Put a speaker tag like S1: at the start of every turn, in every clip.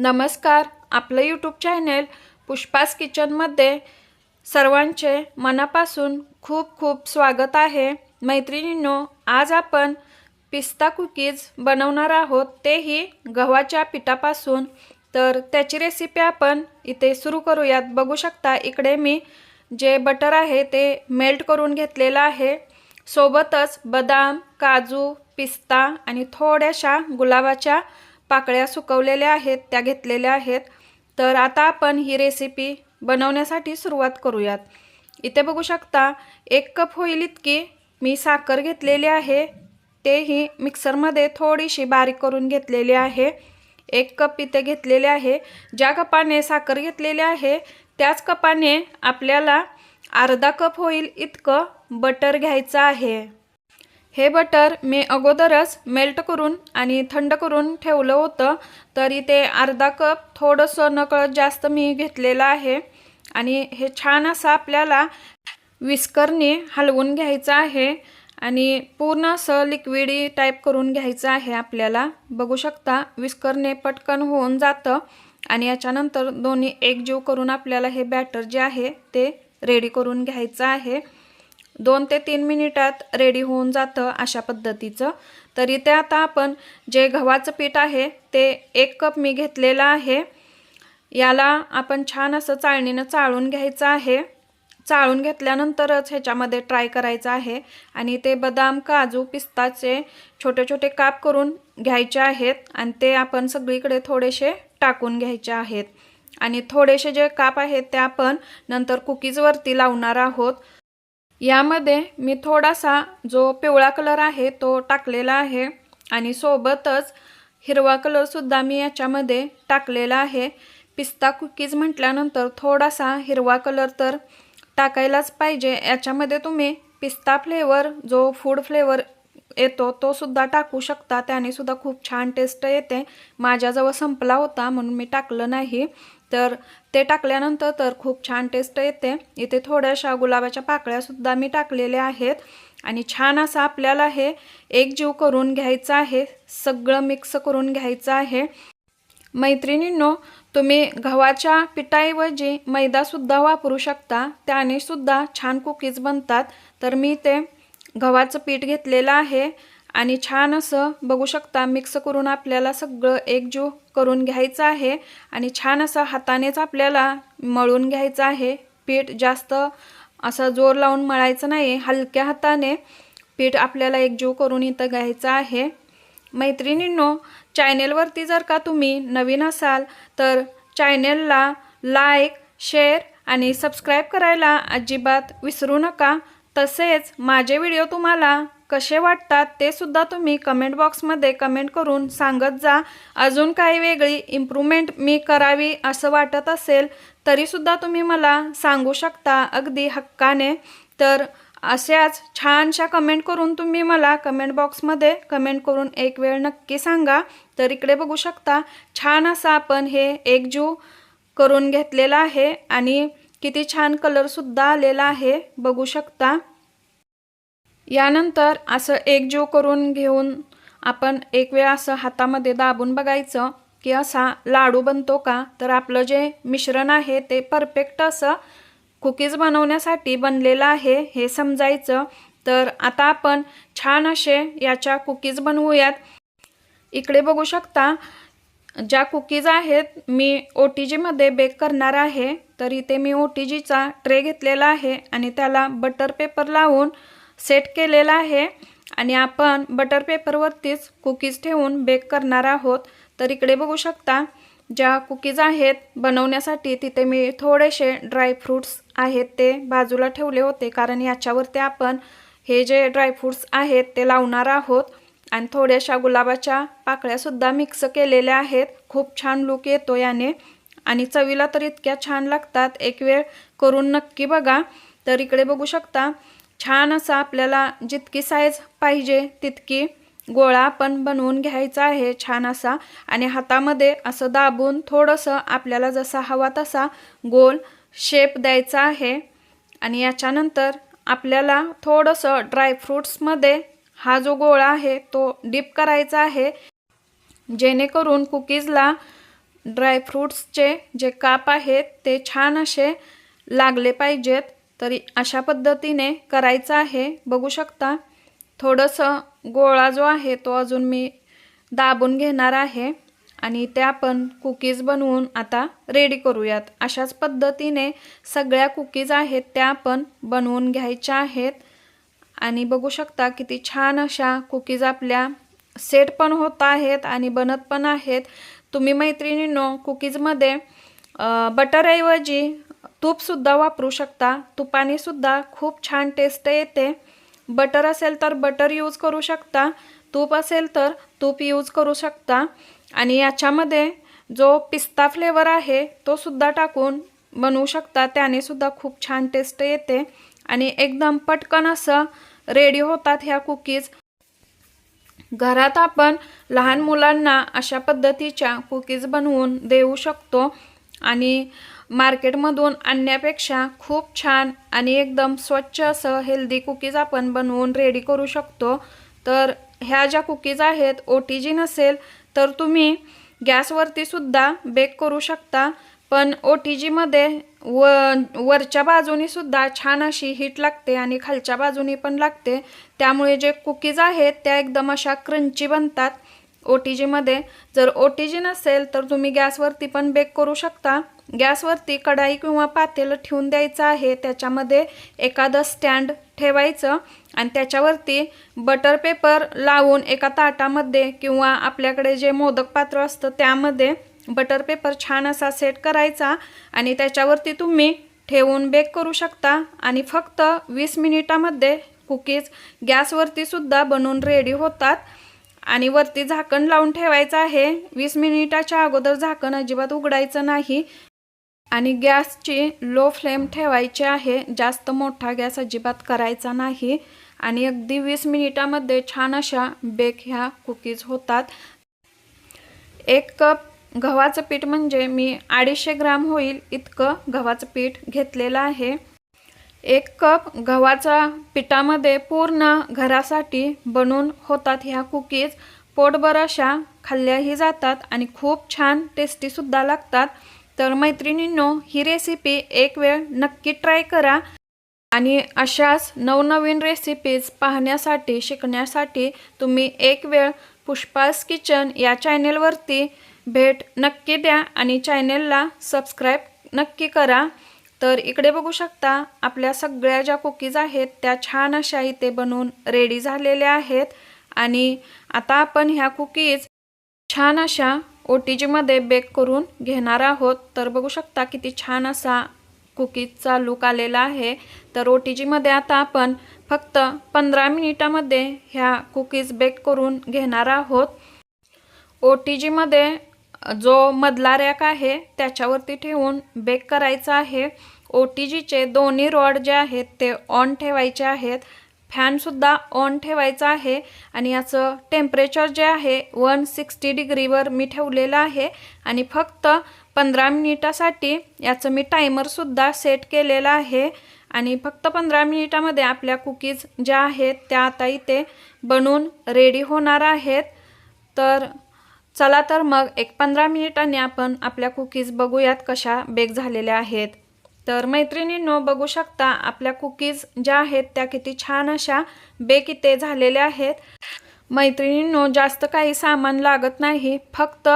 S1: नमस्कार आपलं YouTube channel Pushpa's किचनमध्ये सर्वांचे मनापासून खूप खूप स्वागत आहे. मैत्रिणींनो आज आपण पिस्ता कुकीज बनवणार आहोत. तेही गव्हाच्या पिठापासून. तर त्याची रेसिपी आपण इथे सुरू करूयात. बघू शकता इकडे मी जे बटर आहे ते मेल्ट करून घेतलेलं आहे. सोबतच बदाम काजू पिस्ता आणि थोड्याशा गुलाबाच्या पाकळ्या सुकवलेल्या आहेत त्या घेतलेल्या आहेत. तर आता आपण ही रेसिपी बनवण्यासाठी सुरुवात करूयात. इथे बघू शकता एक कप होईल इतकी. मी साखर घेतलेली आहे. तेही मिक्सरमध्ये थोडीशी बारीक करून घेतलेली आहे. एक कप इथे घेतलेले आहे. ज्या कपाने साखर घेतलेली आहे त्याच कपाने आपल्याला अर्धा कप होईल इतकं बटर घ्यायचं आहे. हे बटर मी अगोदरच मेल्ट करून आणि थंड करून ठेवलं होतं तरी ते अर्धा कप थोडंसं नकळत जास्त मी घेतलेलं आहे. आणि हे छान असं आपल्याला विस्करने हलवून घ्यायचं आहे आणि पूर्ण असं लिक्विडी टाईप करून घ्यायचं आहे आपल्याला. बघू शकता विस्करने पटकन होऊन जातं आणि याच्यानंतर दोन्ही एकजीव करून आपल्याला हे बॅटर जे आहे ते रेडी करून घ्यायचं आहे. दोन ते तीन मिनिटात रेडी होऊन जातं अशा पद्धतीचं. तर इथे आता आपण जे गव्हाचं पीठ आहे ते एक कप मी घेतलेलं आहे. याला आपण छान असं चाळणीनं चाळून घ्यायचं आहे. चाळून घेतल्यानंतरच ह्याच्यामध्ये ट्राय करायचं आहे आणि ते बदाम काजू पिस्ताचे छोटे छोटे काप करून घ्यायचे आहेत आणि ते आपण सगळीकडे थोडेसे टाकून घ्यायचे आहेत. आणि थोडेसे जे काप आहेत ते आपण नंतर कुकीजवरती लावणार आहोत. यामध्ये मी थोडासा जो पिवळा कलर आहे तो टाकलेला आहे आणि सोबतच हिरवा कलरसुद्धा मी याच्यामध्ये टाकलेला आहे. पिस्ता कुकीज म्हटल्यानंतर थोडासा हिरवा कलर तर टाकायलाच पाहिजे. याच्यामध्ये तुम्ही पिस्ता फ्लेवर जो फूड फ्लेवर येतो तो सुद्धा टाकू शकता. त्याने सुद्धा खूप छान टेस्ट येते. माझ्याजवळ संपला होता म्हणून मी टाकलं नाही. तर ते टाकल्यानंतर तर खूप छान टेस्ट येते. इथे थोड्याशा गुलाबाच्या पाकळ्यासुद्धा मी टाकलेल्या आहेत. आणि छान असं आपल्याला हे एकजीव करून घ्यायचं आहे. सगळं मिक्स करून घ्यायचं आहे. मैत्रिणींनो तुम्ही गव्हाच्या पिठाऐवजी मैदासुद्धा वापरू शकता. त्याने सुद्धा छान कुकीज बनतात. तर मी ते गव्हाचं पीठ घेतलेलं आहे. आणि छान असं बघू शकता मिक्स करून आपल्याला सगळं एकजीव करून घ्यायचं आहे आणि छान असं हातानेच आपल्याला मळून घ्यायचं आहे. पीठ जास्त असं जोर लावून मळायचं नाही हलक्या हाताने पीठ आपल्याला एकजीव करून इथं घ्यायचं आहे. मैत्रिणींनो चॅनेलवरती जर का तुम्ही नवीन असाल तर चॅनेलला लाईक शेअर आणि सबस्क्राईब करायला अजिबात विसरू नका. तसेच माझे व्हिडिओ तुम्हाला कसे वाटतात ते सुद्धा तुम्ही कमेंट बॉक्समध्ये कमेंट करून सांगत जा. अजून काही वेगळी इम्प्रूव्हमेंट मी करावी असं वाटत असेल तरीसुद्धा तुम्ही मला सांगू शकता अगदी हक्काने. तर अशाच छानशा कमेंट करून तुम्ही मला कमेंट बॉक्समध्ये कमेंट करून एक वेळ नक्की सांगा. तर इकडे बघू शकता छान असं आपण हे एकजू करून घेतलेलं आहे आणि किती छान कलरसुद्धा आलेला आहे. बघू शकता. यानंतर असं एकजीव करून घेऊन आपण एक वेळ असं हातामध्ये दाबून बघायचं की असा लाडू बनतो का? तर आपलं जे मिश्रण आहे ते परफेक्ट असं कुकीज बनवण्यासाठी बनलेलं आहे हे समजायचं. तर आता आपण छान असे याच्या कुकीज बनवूयात. इकडे बघू शकता ज्या कुकीज आहेत मी ओ टी जीमध्ये बेक करणार आहे. तर इथे मी ओ टी जीचा ट्रे घेतलेला आहे आणि त्याला बटर पेपर लावून सेट केलेला आहे. आणि आपण बटर पेपरवरतीच कुकीज ठेवून बेक करणार आहोत. तर इकडे बघू शकता ज्या कुकीज आहेत बनवण्यासाठी तिथे मी थोडेसे ड्रायफ्रूट्स आहेत ते बाजूला ठेवले होते. कारण याच्यावरती आपण हे जे ड्रायफ्रूट्स आहेत ते लावणार आहोत. आणि थोड्याशा गुलाबाच्या पाकळ्यासुद्धा मिक्स केलेल्या आहेत. खूप छान लुक येतो याने. आणि चवीला तर इतक्या छान लागतात. एक वेळ करून नक्की बघा. तर इकडे बघू शकता छान असा आपल्याला जितकी साईज पाहिजे तितकी गोळा आपण बनवून घ्यायचा आहे छान असा. आणि हातामध्ये असं दाबून थोडंसं आपल्याला जसा हवा तसा गोल शेप द्यायचा आहे. आणि याच्यानंतर आपल्याला थोडंसं ड्रायफ्रूट्समध्ये हा जो गोळा आहे तो डीप करायचा आहे. जेणेकरून कुकीजला ड्रायफ्रूट्सचे जे काप आहेत ते छान असे लागले पाहिजेत. तरी अशा पद्धतीने करायचं आहे. बघू शकता थोडंसं गोळा जो आहे तो अजून मी दाबून घेणार आहे आणि ते आपण कुकीज बनवून आता रेडी करूयात. अशाच पद्धतीने सगळ्या कुकीज आहेत त्या आपण बनवून घ्यायच्या आहेत. आणि बघू शकता किती छान अशा कुकीज आपल्या सेट पण होत आहेत आणि बनत पण आहेत. तुम्ही मैत्रिणींनो कुकीजमध्ये बटरऐवजी तूपसुद्धा वापरू शकता. तुपानेसुद्धा खूप छान टेस्ट येते. बटर असेल तर बटर यूज करू शकता. तूप असेल तर तूप यूज करू शकता. आणि याच्यामध्ये जो पिस्ता फ्लेवर आहे तो सुद्धा टाकून बनवू शकता. त्याने सुद्धा खूप छान टेस्ट येते. आणि एकदम पटकन असं रेडी होतात ह्या कुकीज घरात आपण लहान मुलांना अशा पद्धतीच्या कुकीज बनवून देऊ शकतो. आणि मार्केटमधून आणण्यापेक्षा खूप छान आणि एकदम स्वच्छ असं हेल्दी कुकीज आपण बनवून रेडी करू शकतो. तर ह्या ज्या कुकीज आहेत ओ टी जी नसेल तर तुम्ही गॅसवरतीसुद्धा बेक करू शकता. पण ओ टी जीमध्ये व वरच्या बाजूनीसुद्धा छान अशी हीट लागते आणि खालच्या बाजूनी पण लागते. त्यामुळे जे कुकीज आहेत त्या एकदम अशा क्रंची बनतात. ओ टी जीमध्ये जर ओ टी जी नसेल तर तुम्ही गॅसवरती पण बेक करू शकता. गॅसवरती कढाई किंवा पातेलं ठेवून द्यायचं आहे. त्याच्यामध्ये एखादं स्टँड ठेवायचं आणि त्याच्यावरती बटर पेपर लावून एका ताटामध्ये किंवा आपल्याकडे जे मोदक पात्र असतं त्यामध्ये बटर पेपर छान असा सेट करायचा आणि त्याच्यावरती तुम्ही ठेवून बेक करू शकता. आणि फक्त वीस मिनिटामध्ये कुकीज गॅसवरती सुद्धा बनवून रेडी होतात. आणि वरती झाकण लावून ठेवायचं आहे. वीस मिनिटाच्या अगोदर झाकण अजिबात उघडायचं नाही. आणि गॅसची लो फ्लेम ठेवायची आहे. जास्त मोठा गॅस अजिबात करायचा नाही. आणि अगदी वीस मिनिटामध्ये छान अशा बेक ह्या कुकीज होतात. एक कप गव्हाचं पीठ म्हणजे मी अडीचशे ग्राम होईल इतकं गव्हाचं पीठ घेतलेलं आहे. एक कप गव्हाच्या पिठामध्ये पूर्ण घरासाठी बनवून होतात ह्या कुकीज पोटभर अशा खाल्ल्याही जातात आणि खूप छान टेस्टीसुद्धा लागतात. तर मैत्रिणींनो ही रेसिपी एक वेळ नक्की ट्राय करा आणि अशाच नवनवीन रेसिपीज पाहण्यासाठी शिकण्यासाठी तुम्ही एक वेळ पुष्पास किचन या चॅनेलवरती भेट नक्की द्या आणि चॅनेलला सबस्क्राईब नक्की करा. तर इकडे बघू शकता आपल्या सगळ्या ज्या कुकीज आहेत त्या छान अशा इथे बनवून रेडी झालेल्या आहेत. आणि आता आपण ह्या कुकीज छान अशा ओ टी जीमध्ये बेक करून घेणार आहोत. तर बघू शकता किती छान असा कुकीजचा लुक आलेला आहे. तर ओ टी जीमध्ये आता आपण फक्त पंधरा मिनिटामध्ये ह्या कुकीज बेक करून घेणार आहोत. ओ टी जीमध्ये जो मधला रॅक आहे त्याच्यावरती ठेवून बेक करायचा आहे. ओ टी जीचे दोन्ही रॉड जे आहेत ते ऑन ठेवायचे आहेत. फॅनसुद्धा ऑन ठेवायचा आहे. आणि याचं टेम्परेचर जे आहे वन सिक्स्टी डिग्रीवर मी ठेवलेलं आहे. आणि फक्त पंधरा मिनिटासाठी याचं मी टायमरसुद्धा सेट केलेलं आहे. आणि फक्त पंधरा मिनिटामध्ये आपल्या कुकीज ज्या आहेत त्या आता इथे बनून रेडी होणार आहेत. तर चला तर मग एक पंधरा मिनिटांनी आपण आपल्या कुकीज बघूयात कशा बेक झालेल्या आहेत. तर मैत्रिणींनो बघू शकता आपल्या कुकीज ज्या आहेत त्या किती छान अशा बेक इथे झालेल्या आहेत. मैत्रिणींनो जास्त काही सामान लागत नाही फक्त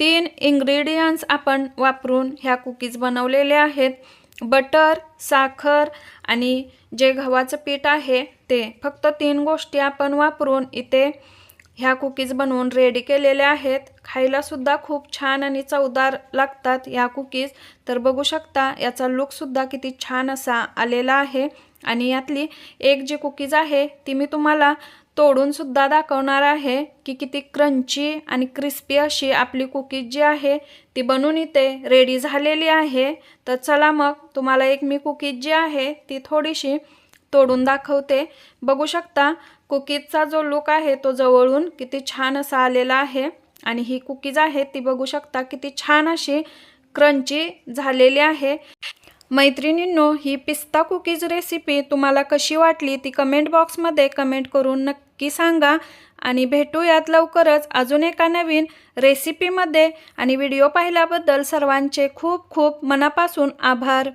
S1: तीन इंग्रेडियंट्स आपण वापरून ह्या कुकीज बनवलेल्या आहेत. बटर साखर आणि जे गव्हाचं पीठ आहे ते फक्त तीन गोष्टी आपण वापरून इथे ह्या कुकीज बनवून रेडी केलेल्या आहेत. खायलासुद्धा खूप छान आणि चवदार लागतात ह्या कुकीज. तर बघू शकता याचा लुकसुद्धा किती छान असा आलेला आहे. आणि यातली एक जी कुकीज आहे ती मी तुम्हाला तोडूनसुद्धा दाखवणार आहे की किती क्रंची आणि क्रिस्पी अशी आपली कुकीज जी आहे ती बनून इथे रेडी झालेली आहे. तर चला मग तुम्हाला एक मी कुकीज जी आहे ती थोडीशी तोडून दाखवते. बघू शकता कुकीजचा जो लुक आहे तो जवळून किती छान असा आलेला आहे. आणि ही कुकीज आहे ती बघू शकता किती छान अशी क्रंची झालेली आहे. मैत्रिणींनो ही पिस्ता कुकीज रेसिपी तुम्हाला कशी वाटली ती कमेंट बॉक्समध्ये कमेंट करून नक्की नक्की सांगा. आणि भेटूयात लवकरच अजून एका नवीन रेसिपीमध्ये आणि व्हिडिओ पाहिल्याबद्दल सर्वांचे खूप खूप मनापासून आभार.